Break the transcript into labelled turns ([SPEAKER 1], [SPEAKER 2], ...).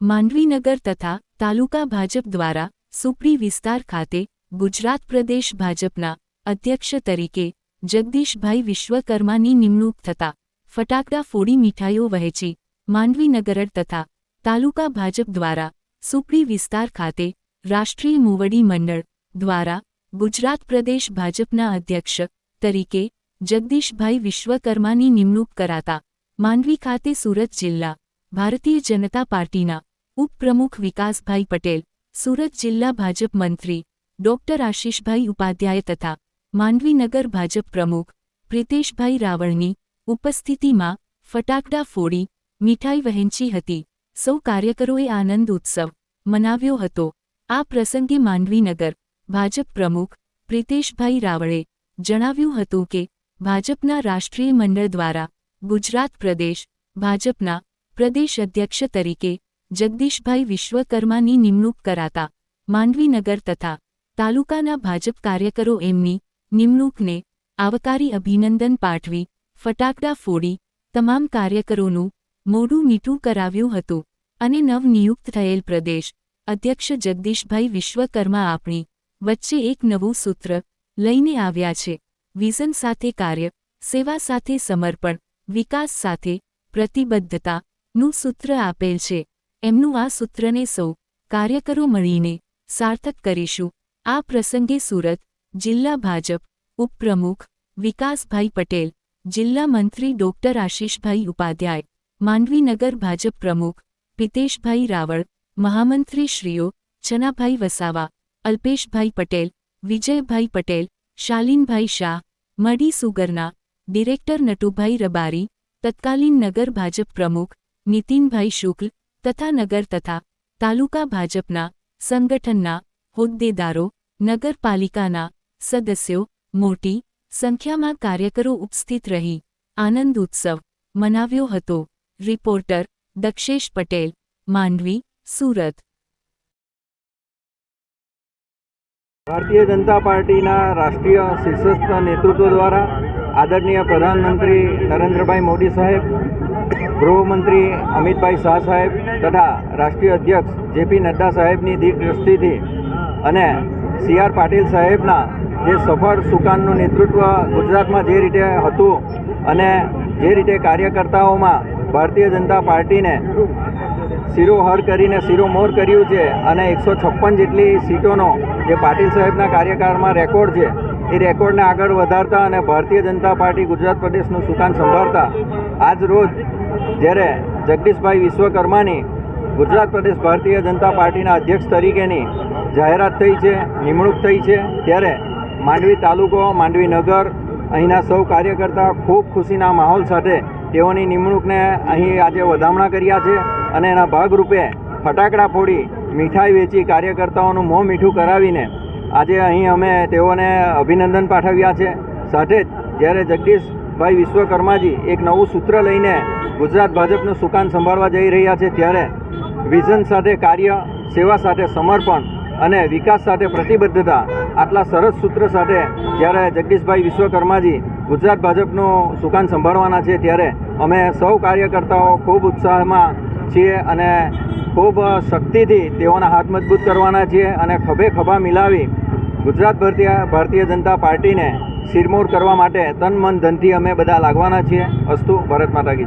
[SPEAKER 1] માંડવીનગર તથા તાલુકા ભાજપ દ્વારા સુપડી વિસ્તાર ખાતે ગુજરાત પ્રદેશ ભાજપના અધ્યક્ષ તરીકે જગદીશભાઈ વિશ્વકર્માની નિમણૂક થતા ફટાકડા ફોડી મીઠાઈઓ વહેંચી માંડવીનગર તથા તાલુકા ભાજપ દ્વારા સુપડી વિસ્તાર ખાતે રાષ્ટ્રીય મુવડી મંડળ દ્વારા ગુજરાત પ્રદેશ ભાજપના અધ્યક્ષ તરીકે જગદીશભાઈ વિશ્વકર્માની નિમણૂક કરાતા માંડવી ખાતે સુરત જિલ્લા ભારતીય જનતા પાર્ટીના ઉપપ્રમુખ વિકાસભાઈ પટેલ, સુરત જિલ્લા ભાજપ મંત્રી, ડોક્ટર આશીષભાઈ ઉપાધ્યાય તથા માંડવીનગર ભાજપ પ્રમુખ, પ્રિતેશભાઈ રાવળની ઉપસ્થિતિમાં ફટાકડા ફોડી મીઠાઈ વહેંચી હતી. સૌ કાર્યકરોએ આનંદ ઉત્સવ મનાવ્યો હતો. આ પ્રસંગે માંડવીનગર ભાજપ પ્રમુખ પ્રિતેશભાઈ રાવળે જણાવ્યું હતું કે, ભાજપના રાષ્ટ્રીય મંડળ દ્વારા ગુજરાત પ્રદેશ ભાજપના પ્રદેશ અધ્યક્ષ તરીકે જગદીશભાઈ વિશ્વકર્માની નિમણૂક કરાતા માંડવીનગર તથા તાલુકાના ભાજપ કાર્યકરો એમની નિમણૂકને આવકારી અભિનંદન પાઠવી, ફટાકડા ફોડી, તમામ કાર્યકરોનું મોઢું મીઠું કરાવ્યું હતું અને નવનિયુક્ત થયેલ પ્રદેશ અધ્યક્ષ જગદીશભાઈ વિશ્વકર્મા આપણી વચ્ચે એક નવું સૂત્ર લઈને આવ્યા છે. વિઝન સાથે કાર્ય, સેવા સાથે સમર્પણ, વિકાસ સાથે પ્રતિબદ્ધતાનું સૂત્ર આપેલ છે. એમનું આ સૂત્રને સૌ કાર્યકરો મળીને સાર્થક કરીશું. આ પ્રસંગે સુરત જિલ્લા ભાજપ ઉપપ્રમુખ વિકાસભાઈ પટેલ, જિલ્લા મંત્રી ડોક્ટર આશીષભાઈ ઉપાધ્યાય માંડવીનગર ભાજપ પ્રમુખ પિતેશભાઈ રાવળ, મહામંત્રીશ્રીઓ છનાભાઈ વસાવા, અલ્પેશભાઈ પટેલ, વિજયભાઈ પટેલ, શાલિનભાઈ શાહ, મડી સુગરના, ડિરેક્ટર નટુભાઈ રબારી, તત્કાલીન નગર ભાજપ પ્રમુખ નીતિનભાઈ શુક્લ તથા નગર તથા તાલુકા ભાજપના સંગઠનના હોદ્દેદારો, નગરપાલિકાના સદસ્યો, મોટી સંખ્યામાં કાર્યકરો ઉપસ્થિત રહી આનંદ ઉત્સવ મનાવ્યો હતો. રિપોર્ટર દક્ષેશ પટેલ, માંડવી, સુરત.
[SPEAKER 2] ભારતીય જનતા પાર્ટીના રાષ્ટ્રીય શીર્ષસ્થ નેતૃત્વ દ્વારા આદરણીય પ્રધાનમંત્રી નરેન્દ્રભાઈ મોદી સાહેબ, ગૃહમંત્રી અમિતભાઈ શાહ સાહેબ તથા રાષ્ટ્રીય અધ્યક્ષ જેપી નડ્ડા સાહેબની દ્રષ્ટિથી અને સી આર પાટીલ સાહેબના જે સફળ સુકાનનું નેતૃત્વ ગુજરાતમાં જે રીતે હતું અને જે રીતે કાર્યકર્તાઓમાં ભારતીય જનતા પાર્ટીને શિરોહર કરીને શિરોમોર કર્યું છે અને એકસો છપ્પન જેટલી સીટોનો જે પાટીલ સાહેબના કાર્યકાળમાં રેકોર્ડ છે એ રેકોર્ડને આગળ વધારતા અને ભારતીય જનતા પાર્ટી ગુજરાત પ્રદેશનું સુકાન સંભાળતા આજ રોજ જ્યારે જગદીશભાઈ વિશ્વકર્માની ગુજરાત પ્રદેશ ભારતીય જનતા પાર્ટીના અધ્યક્ષ તરીકેની જાહેરાત થઈ છે, નિમણૂક થઈ છે. ત્યારે માંડવી તાલુકો, માંડવી નગર અહીંના સૌ કાર્યકર્તા ખૂબ ખુશીના માહોલ સાથે તેઓની નિમણૂકને અહીં આજે વધામણા કર્યા છે અને એના ભાગરૂપે ફટાકડા ફોડી મીઠાઈ વેચી કાર્યકર્તાઓનું મોં મીઠું કરાવીને આજે અહીં અમે તેઓને અભિનંદન પાઠવ્યા છે. સાથે જ જ્યારે જગદીશભાઈ વિશ્વકર્માજી એક નવું સૂત્ર લઈને ગુજરાત ભાજપનું સુકાન સંભાળવા જઈ રહ્યા છે ત્યારે વિઝન સાથે કાર્ય, સેવા સાથે સમર્પણ અને વિકાસ સાથે પ્રતિબદ્ધતા આટલા સરસ સૂત્ર સાથે જ્યારે જગદીશભાઈ વિશ્વકર્માજી ગુજરાત ભાજપનું સુકાન સંભાળવાના છે ત્યારે અમે સૌ કાર્યકર્તાઓ ખૂબ ઉત્સાહમાં છીએ અને ખૂબ શક્તિથી તેઓના હાથ મજબૂત કરવાના છીએ અને ખભે ખભા મિલાવી ગુજરાત ભારતીય ભારતીય જનતા પાર્ટીને શિરમોર કરવા માટે તન મન ધનથી અમે બધા લાગવાના છીએ. અસ્તુ, ભારત માતા કી